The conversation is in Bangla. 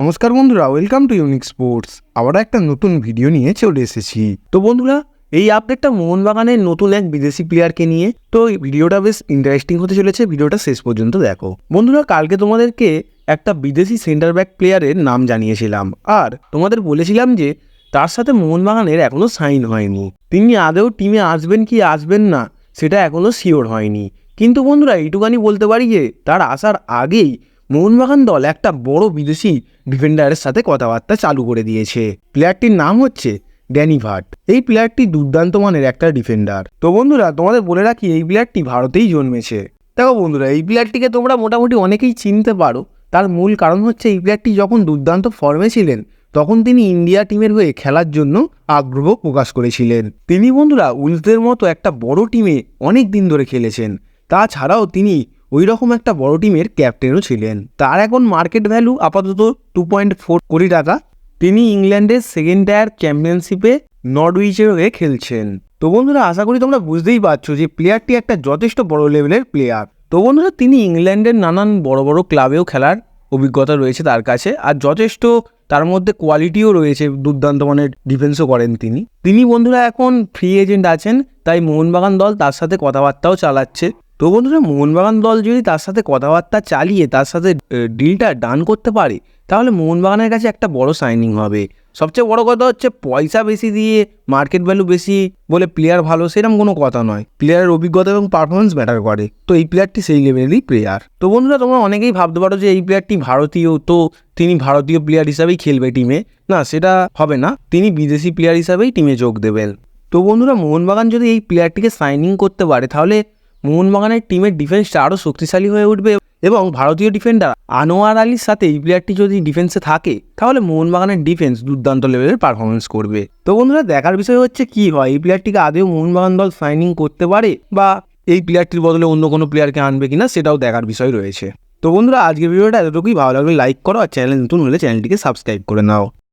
নমস্কার বন্ধুরা ওয়েলকাম টু ইউনিক স্পোর্টস আবার একটা নতুন ভিডিও নিয়ে চলে এসেছি। তো বন্ধুরা, এই আপডেটটা মোহনবাগানের নতুন এক বিদেশি প্লেয়ারকে নিয়ে। তো এই ভিডিওটা বেশ ইন্টারেস্টিং হতে চলেছে ভিডিওটা শেষ পর্যন্ত দেখো। বন্ধুরা, কালকে তোমাদেরকে একটা বিদেশি সেন্টার ব্যাক প্লেয়ারের নাম জানিয়েছিলাম। আর তোমাদের বলেছিলাম যে, তার সাথে মোহনবাগানের এখনও সাইন হয়নি। তিনি আদৌ টিমে আসবেন কি আসবেন না, সেটা এখনও শিওর হয়নি। কিন্তু বন্ধুরা, এইটুকানি বলতে পারি যে, তার আসার আগেই মোহনবাগান দল একটা বড় বিদেশি ডিফেন্ডারের সাথে কথাবার্তা চালু করে দিয়েছে। প্লেয়ারটির নাম হচ্ছে ড্যানি ভাট। এই প্লেয়ারটি দুর্দান্ত মানের একটা ডিফেন্ডার তো বন্ধুরা, তোমাদের বলে রাখি, এই প্লেয়ারটি ভারতেই জন্মেছে। দেখো বন্ধুরা, এই প্লেয়ারটিকে তোমরা মোটামুটি অনেকেই চিনতে পারো। তার মূল কারণ হচ্ছে, এই প্লেয়ারটি যখন দুর্দান্ত ফর্মে ছিলেন, তখন তিনি ইন্ডিয়া টিমের হয়ে খেলার জন্য আগ্রহ প্রকাশ করেছিলেন। তিনি বন্ধুরা উলসদের মতো একটা বড় টিমে অনেক দিন ধরে খেলেছেন। তাছাড়াও তিনি ওই রকম একটা বড় টিমের ক্যাপ্টেনও ছিলেন। তার এখন মার্কেট ভ্যালু আপাতত টু পয়েন্ট ফোর কোটি টাকা। তিনি ইংল্যান্ডের সেকেন্ড টায়ার চ্যাম্পিয়নশিপে নরউইচের হয়ে খেলছেন। তো বন্ধুরা, আশা করি তোমরা বুঝতেই পারছ যে প্লেয়ারটি একটা যথেষ্ট বড় লেভেলের প্লেয়ার তো বন্ধুরা, তিনি ইংল্যান্ডের নানান বড় বড় ক্লাবেও খেলার অভিজ্ঞতা রয়েছে তার কাছে আর যথেষ্ট তার মধ্যে কোয়ালিটিও রয়েছে, দুর্দান্ত মানের ডিফেন্সও করেন তিনি। তিনি বন্ধুরা এখন ফ্রি এজেন্ট আছেন, তাই মোহনবাগান দল তার সাথে কথাবার্তাও চালাচ্ছে। তো বন্ধুরা, মোহনবাগান দল যদি তার সাথে কথাবার্তা চালিয়ে তার সাথে ডিলটা ডান করতে পারে, তাহলে মোহনবাগানের কাছে একটা বড় সাইনিং হবে। সবচেয়ে বড় কথা হচ্ছে পয়সা বেশি দিয়ে মার্কেট ভ্যালু বেশি বলে প্লেয়ার ভালো সেরকম কোনো কথা নয়। প্লেয়ারের অভিজ্ঞতা এবং পারফরমেন্স ম্যাটার করে। তো এই প্লেয়ারটি সেই লেভেলেরই প্লেয়ার তো বন্ধুরা, তোমরা অনেকেই ভাবতে পারো যে এই প্লেয়ারটি ভারতীয়, তো তিনি ভারতীয় প্লেয়ার হিসাবেই খেলবে টিমে না, সেটা হবে না। তিনি বিদেশি প্লেয়ার হিসাবেই টিমে যোগ দেবেন। তো বন্ধুরা, মোহনবাগান যদি এই প্লেয়ারটিকে সাইনিং করতে পারে, তাহলে মোহনবাগানের টিমের ডিফেন্সটা আরও শক্তিশালী হয়ে উঠবে এবং ভারতীয় ডিফেন্ডার আনোয়ার আলীর সাথে এই প্লেয়ারটি যদি ডিফেন্সে থাকে, তাহলে মোহনবাগানের ডিফেন্স দুর্দান্ত লেভেলের পারফরমেন্স করবে। তো বন্ধুরা, দেখার বিষয় হচ্ছে কি হয়? এই প্লেয়ারটিকে আদেও মোহনবাগান দল সাইনিং করতে পারে বা এই প্লেয়ারটির বদলে অন্য কোনো প্লেয়ারকে আনবে কিনা, সেটাও দেখার বিষয় রয়েছে। তো বন্ধুরা, আজকের ভিডিওটা এতটুকুই। ভালো লাগলে লাইক করো আর চ্যানেল নতুন হলে চ্যানেলটিকে সাবস্ক্রাইব করে নাও।